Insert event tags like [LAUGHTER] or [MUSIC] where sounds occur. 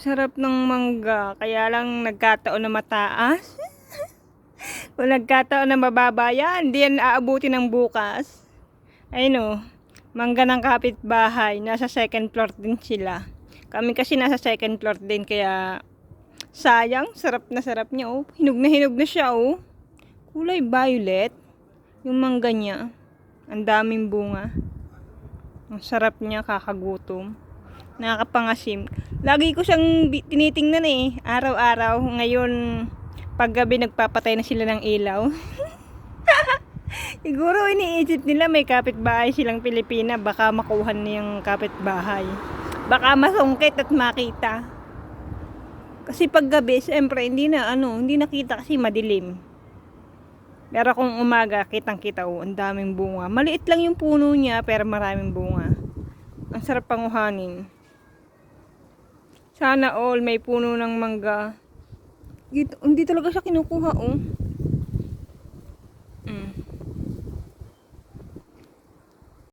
Sarap ng mangga, kaya lang nagkataon na mataas. [LAUGHS] Kung nagkataon na mababa yan, hindi yan aabuti ng bukas. Ayun o, mangga ng kapitbahay, nasa second floor din sila. Kami kasi nasa second floor din, kaya sayang, sarap na sarap niya oh. Hinog na hinog na siya oh. Kulay violet, yung mangga niya. Ang daming bunga. Ang sarap niya, kakagutom. Nakakapangasim. Lagi ko siyang tinitingnan eh, araw-araw. Ngayon, paggabi nagpapatay na sila ng ilaw. [LAUGHS] Siguro iniisip nila may kapitbahay silang Pilipina, baka makuha na yung kapitbahay. Baka masungkit at makita. Kasi paggabi, siyempre, hindi na, ano, hindi nakita kasi madilim. Pero kung umaga, kitang-kita, oh, ang daming bunga. Maliit lang yung puno niya, pero maraming bunga. Ang sarap panguhanin. Sana all may puno ng mangga. Dito, hindi talaga siya kinukuha, oh.